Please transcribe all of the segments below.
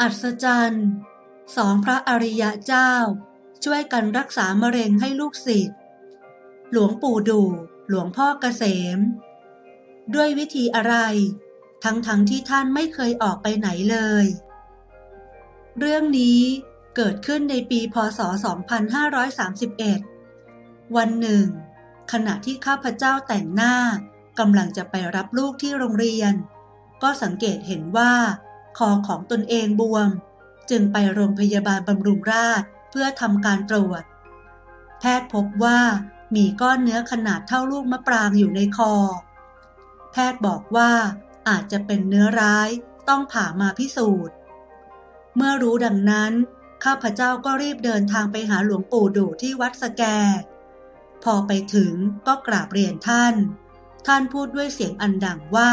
อัศจรรย์สองพระอริยะเจ้า ช่วยกันรักษามะเร็งให้ลูกศิษย์หลวงปู่ดูหลวงพ่อเกษม ด้วยวิธีอะไร ทั้งๆทที่ท่านไม่เคยออกไปไหนเลย เรื่องนี้เกิดขึ้นในปีพศ 2531 วันหนึ่ง ขณะที่ข้าพเจ้าแต่งหน้ากำลังจะไปรับลูกที่โรงเรียน ก็สังเกตเห็นว่า คอของตนเองบวม จึงไปโรงพยาบาลบำรุงราษฎร์เพื่อทำการตรวจ แพทย์พบว่ามีก้อนเนื้อขนาดเท่าลูกมะปรางอยู่ในคอ แพทย์บอกว่าอาจจะเป็นเนื้อร้ายต้องผ่ามาพิสูจน์ เมื่อรู้ดังนั้น ข้าพเจ้าก็รีบเดินทางไปหาหลวงปู่ดูที่วัดสแก พอไปถึงก็กราบเรียนท่าน ท่านพูดด้วยเสียงอันดังว่า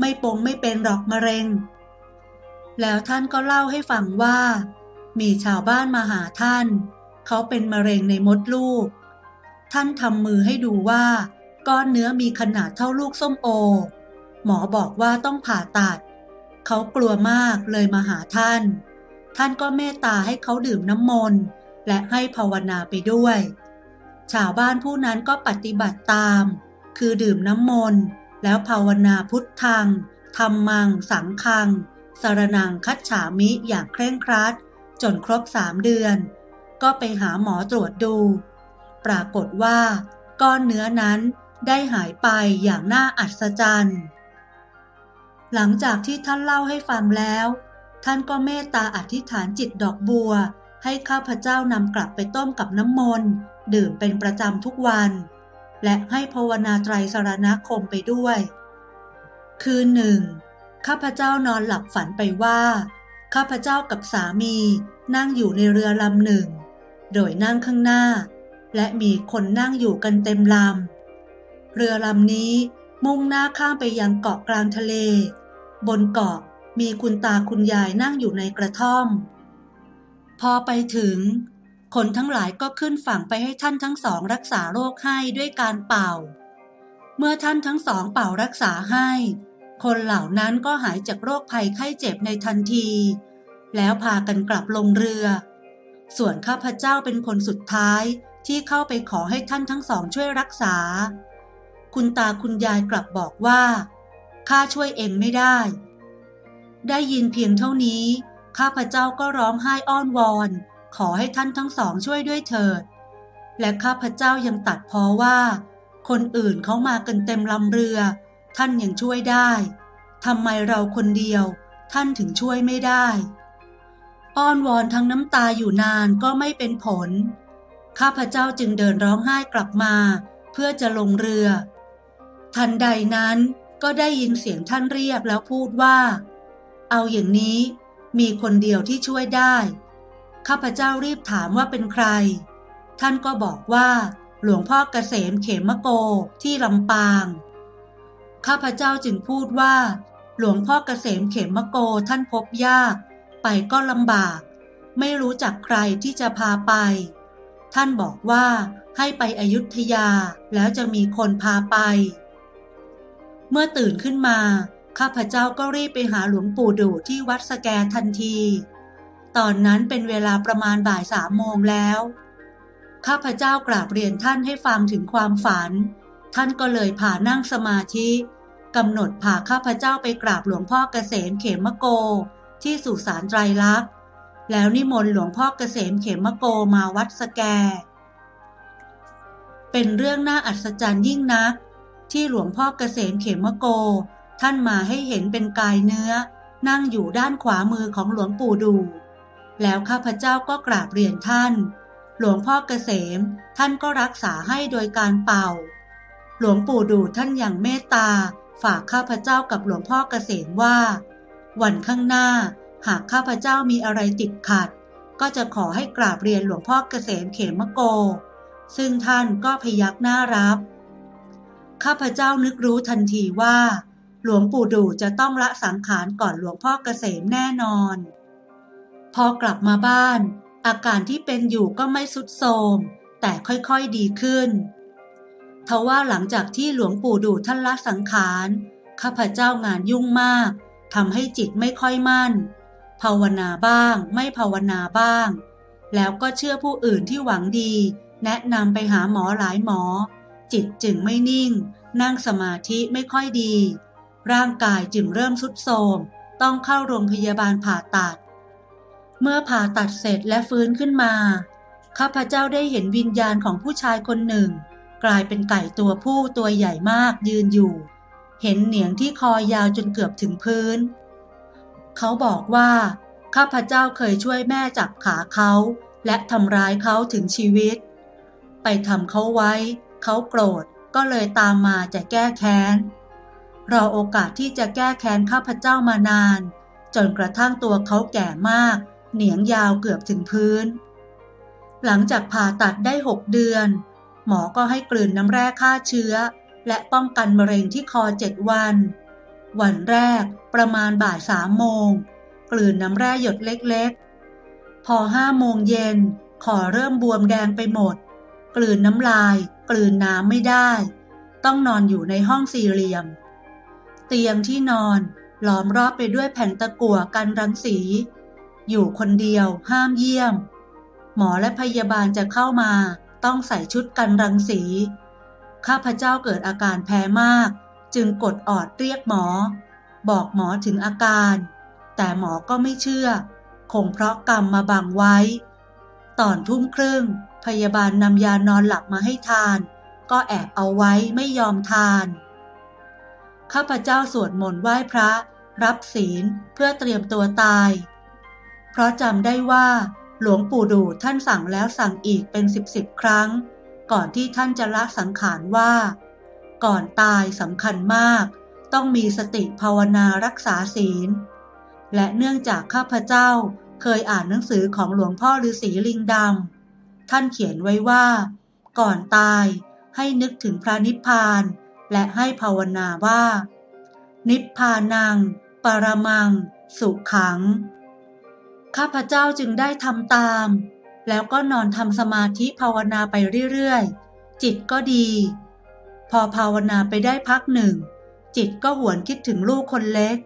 ไม่ปงไม่เป็นหรอกมะเร็ง แล้วท่านก็เล่าให้ฟังว่า มีชาวบ้านมาหาท่าน เขาเป็นมะเร็งในมดลูก ท่านทำมือให้ดูว่า ก้อนเนื้อมีขนาดเท่าลูกส้มโอ หมอบอกว่าต้องผ่าตัด เขากลัวมากเลยมาหาท่าน ท่านก็เมตตาให้เขาดื่มน้ำมนต์ และให้ภาวนาไปด้วย ชาวบ้านผู้นั้นก็ปฏิบัติตาม คือดื่มน้ำมนต์ แล้วภาวนาพุทธังธรรมัง สังฆัง สารนังคัจฉามิอย่างเคร่งครัด จนครบสามเดือน ก็ไปหาหมอตรวจดู ปรากฏว่า ก้อนเนื้อนั้นได้หายไปอย่างน่าอัศจรรย์ หลังจากที่ท่านเล่าให้ฟังแล้ว ท่านก็เมตตาอธิษฐานจิตดอกบัว ให้ข้าพเจ้านำกลับไปต้มกับน้ำมนต์ดื่มเป็นประจำทุกวัน และให้ภาวนาไตรสารณคมไปด้วย คืนหนึ่ง ข้าพเจ้านอนหลับฝันไปว่า ข้าพเจ้ากับสามีนั่งอยู่ในเรือลำหนึ่ง โดยนั่งข้างหน้า และมีคนนั่งอยู่กันเต็มลำ เรือลำนี้มุ่งหน้าข้ามไปยังเกาะกลางทะเล บนเกาะมีคุณตาคุณยายนั่งอยู่ในกระท่อม พอไปถึง คนทั้งหลายก็ขึ้นฝั่งไปให้ท่านทั้งสองรักษาโรคให้ด้วยการเป่า เมื่อท่านทั้งสองเป่ารักษาให้ คนเหล่านั้นก็หายจากโรคภัยไข้เจ็บในทันที แล้วพากันกลับลงเรือ ส่วนข้าพเจ้าเป็นคนสุดท้ายที่เข้าไปขอให้ท่านทั้งสองช่วยรักษา คุณตาคุณยายกลับบอกว่าข้าช่วยเองไม่ได้ ได้ยินเพียงเท่านี้ ข้าพเจ้าก็ร้องไห้อ้อนวอน ขอให้ท่านทั้งสองช่วยด้วยเถิด และข้าพเจ้ายังตัดพ้อว่า คนอื่นเขามากันเต็มลำเรือ ท่านยังช่วยได้ทำไมเราคนเดียว ท่านถึงช่วยไม่ได้ อ้อนวอนทั้งน้ำตาอยู่นานก็ไม่เป็นผล ข้าพเจ้าจึงเดินร้องไห้กลับมา เพื่อจะลงเรือ ทันใดนั้นก็ได้ยินเสียงท่านเรียกแล้วพูดว่า เอาอย่างนี้มีคนเดียวที่ช่วยได้ ข้าพเจ้ารีบถามว่าเป็นใคร ท่านก็บอกว่า หลวงพ่อเกษมเขมโกที่ลำปาง ข้าพเจ้าจึงพูดว่า หลวงพ่อเกษมเขมโกท่านพบยาก ไปก็ลำบาก ไม่รู้จักใครที่จะพาไป ท่านบอกว่าให้ไปอยุธยาแล้วจะมีคนพาไป เมื่อตื่นขึ้นมา ข้าพเจ้าก็รีบไปหาหลวงปู่ดูที่วัดสแกทันที ตอนนั้นเป็นเวลาประมาณบ่ายสามโมงแล้ว ข้าพเจ้ากราบเรียนท่านให้ฟังถึงความฝัน ท่านก็เลยพานั่งสมาธิกำหนดพาข้าพเจ้าไปกราบหลวงพ่อเกษมเขมโก ที่สุสานไตรลักษณ์ แล้วนิมนต์หลวงพ่อเกษมเขมโกมาวัดสแก เป็นเรื่องน่าอัศจรรย์ยิ่งนัก ที่หลวงพ่อเกษมเขมโก ท่านมาให้เห็นเป็นกายเนื้อ นั่งอยู่ด้านขวามือของหลวงปู่ดู แล้วข้าพเจ้าก็กราบเรียนท่าน หลวงพ่อเกษมท่านก็รักษาให้โดยการเป่า ลวงปู่ดูท่านอย่างเมตตา ฝากข้าพเจ้ากับหลวงพ่อเกษมว่า วันข้างหน้า หากข้าพเจ้ามีอะไรติดขัด ก็จะขอให้กราบเรียนหลวงพ่อเกษมเขมโก ซึ่งท่านก็พยักหน้ารับ ข้าพเจ้านึกรู้ทันทีว่า หลวงปู่ดูจะต้องละสังขารก่อนหลวงพ่อเกษมแน่นอน พอกลับมาบ้าน อาการที่เป็นอยู่ก็ไม่สุดโทมแต่ค่อยๆดีขึ้น ทว่าหลังจากที่หลวงปู่ดูท่านละสังขาร ข้าพเจ้างานยุ่งมากทำให้จิตไม่ค่อยมั่น ภาวนาบ้าง ไม่ภาวนาบ้าง แล้วก็เชื่อผู้อื่นที่หวังดี แนะนำไปหาหมอหลายหมอ จิตจึงไม่นิ่ง นั่งสมาธิไม่ค่อยดี ร่างกายจึงเริ่มสุดโทรมต้องเข้าโรงพยาบาลผ่าตัด เมื่อผ่าตัดเสร็จและฟื้นขึ้นมา ข้าพเจ้าได้เห็นวิญญาณของผู้ชายคนหนึ่ง กลายเป็นไก่ตัวผู้ตัวใหญ่มากยืนอยู่ เห็นเหนียงที่คอยาวจนเกือบถึงพื้น เขาบอกว่า ข้าพเจ้าเคยช่วยแม่จับขาเขา และทำร้ายเขาถึงชีวิต ไปทำเขาไว้ เขาโกรธก็เลยตามมาจะแก้แค้นรอโอกาสที่จะแก้แค้นข้าพเจ้ามานาน จนกระทั่งตัวเขาแก่มาก เหนียงยาวเกือบถึงพื้น หลังจากผ่าตัดได้หกเดือน หมอก็ให้กลืนน้ำแร่ฆ่าเชื้อ และป้องกันมะเร็งที่คอเจ็ดวัน วันแรกประมาณบ่ายสามโมง กลืนน้ำแร่หยดเล็กๆ พอห้าโมงเย็นคอเริ่มบวมแดงไปหมด กลืนน้ำลาย กลืนน้ำไม่ได้ ต้องนอนอยู่ในห้องสี่เหลี่ยม เตียงที่นอนล้อมรอบไปด้วยแผ่นตะกั่วกันรังสี อยู่คนเดียวห้ามเยี่ยม หมอและพยาบาลจะเข้ามา ต้องใส่ชุดกันรังสี ข้าพเจ้าเกิดอาการแพ้มาก จึงกดออดเรียกหมอ บอกหมอถึงอาการ แต่หมอก็ไม่เชื่อ คงเพราะกรรมมาบังไว้ ตอนทุ่มครึ่ง พยาบาลนำยานอนหลับมาให้ทาน ก็แอบเอาไว้ไม่ยอมทาน ข้าพเจ้าสวดมนต์ไหว้พระ รับศีลเพื่อเตรียมตัวตาย เพราะจำได้ว่า หลวงปู่ดูท่านสั่งแล้วสั่งอีกเป็นสิบสิบครั้ง ก่อนที่ท่านจะละสังขารว่า ก่อนตายสำคัญมาก ต้องมีสติภาวนารักษาศีล และเนื่องจากข้าพเจ้าเคยอ่านหนังสือของหลวงพ่อฤาษีลิงดำท่านเขียนไว้ว่า ก่อนตายให้นึกถึงพระนิพพาน และให้ภาวนาว่า นิพพานัง ปรมัง สุขัง ข้าพเจ้าจึงได้ทำตาม แล้วก็นอนทำสมาธิภาวนาไปเรื่อยๆ จิตก็ดี พอภาวนาไปได้พักหนึ่ง จิตก็หวนคิดถึงลูกคนเล็ก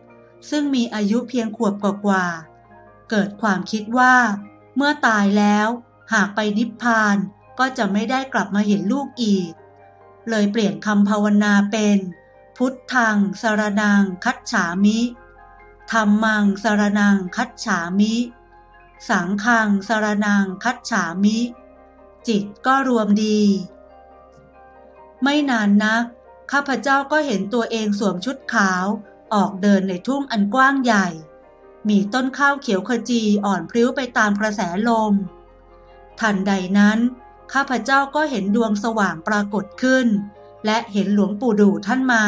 ซึ่งมีอายุเพียงขวบกว่าๆเกิดความคิดว่า เมื่อตายแล้วหากไปนิพพานก็จะไม่ได้กลับมาเห็นลูกอีก เลยเปลี่ยนคำภาวนาเป็น พุทธังสารนังคัจฉามิธรรมังสารนังคัจฉามิ สังฆังสรนังคัจฉามิ จิตก็รวมดี ไม่นานนัก ข้าพเจ้าก็เห็นตัวเองสวมชุดขาว ออกเดินในทุ่งอันกว้างใหญ่ มีต้นข้าวเขียวขจีอ่อนพริ้วไปตามกระแสลม ทันใดนั้น ข้าพเจ้าก็เห็นดวงสว่างปรากฏขึ้น และเห็นหลวงปู่ดูท่านมา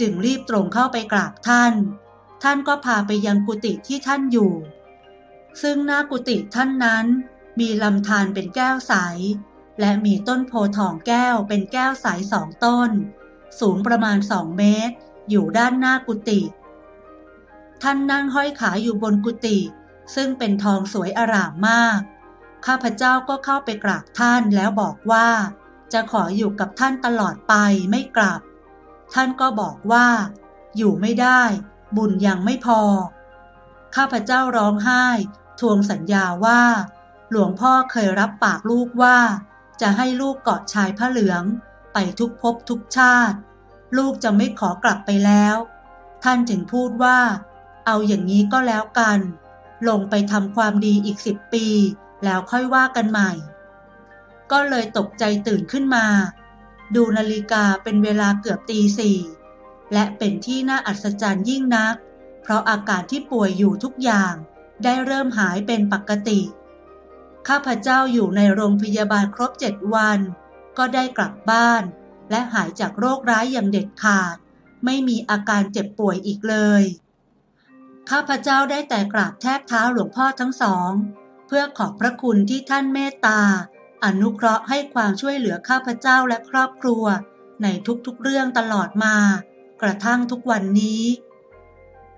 จึงรีบตรงเข้าไปกราบท่าน ท่านก็พาไปยังกุฏิที่ท่านอยู่ ซึ่งหน้ากุฏิท่านนั้น มีลำธารเป็นแก้วใส และมีต้นโพทองแก้วเป็นแก้วใสสองต้น สูงประมาณสองเมตร อยู่ด้านหน้ากุฏิท่านนั่งห้อยขาอยู่บนกุฏิซึ่งเป็นทองสวยอร่ามมาก ข้าพเจ้าก็เข้าไปกราบท่านแล้วบอกว่า จะขออยู่กับท่านตลอดไปไม่กลับ ท่านก็บอกว่า อยู่ไม่ได้ บุญยังไม่พอ ข้าพเจ้าร้องไห้ ทวงสัญญาว่า หลวงพ่อเคยรับปากลูกว่า จะให้ลูกเกาะชายผ้าเหลือง ไปทุกภพทุกชาติ ลูกจะไม่ขอกลับไปแล้ว ท่านจึงพูดว่า เอาอย่างนี้ก็แล้วกัน ลงไปทำความดีอีกสิบปี แล้วค่อยว่ากันใหม่ ก็เลยตกใจตื่นขึ้นมา ดูนาฬิกาเป็นเวลาเกือบตีสี่และเป็นที่น่าอัศจรรย์ยิ่งนัก เพราะอาการที่ป่วยอยู่ทุกอย่าง ได้เริ่มหายเป็นปกติ ข้าพเจ้าอยู่ในโรงพยาบาลครบเจ็ดวัน ก็ได้กลับบ้าน และหายจากโรคร้ายอย่างเด็ดขาด ไม่มีอาการเจ็บป่วยอีกเลย ข้าพเจ้าได้แต่กราบแทบเท้าหลวงพ่อทั้งสอง เพื่อขอบพระคุณที่ท่านเมตตา อนุเคราะห์ให้ความช่วยเหลือข้าพเจ้าและครอบครัว ในทุกๆเรื่องตลอดมา กระทั่งทุกวันนี้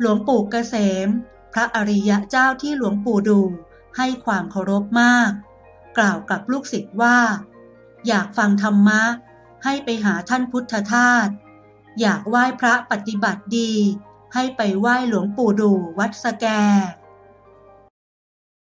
หลวงปู่เกษม พระอริยะเจ้าที่หลวงปู่ดูให้ความเคารพมาก กล่าวกับลูกศิษย์ว่า อยากฟังธรรมะ ให้ไปหาท่านพุทธทาสอยากไหว้พระปฏิบัติดี ให้ไปไหว้หลวงปู่ดูวัดสแก